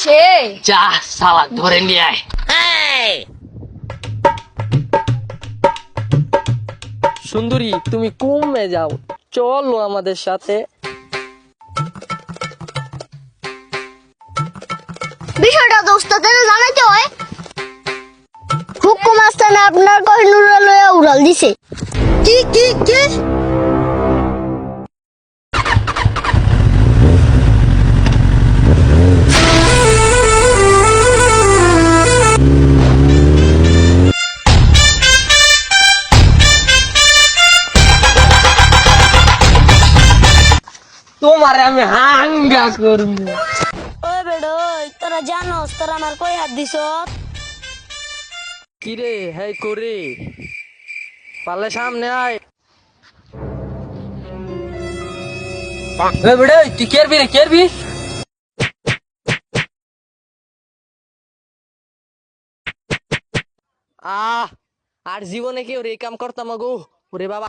আছে যা সালা ধরে নিয়ে আয়। সুন্দরী তুমি কমে যাও। চলো আমাদের সাথে। বিষয়টা তো উস্তাদের জানাইতে হয়। হুকুম আস্তানে আপনার কহিনুরা লইয়া উড়াল দিছে। কি কি কি? তোমার আমি হাঙ্গা করব। ওই বেড়ো তোরা জানোস তোরা আমার কই হাত দিছ কিরে হ্যাঁ করে পারলে সামনে আয়। বেড়ে তুই কেরবি রে কেরবি আহ আর জীবনে কেউ রে কাম করতাম গো ওরে বাবা।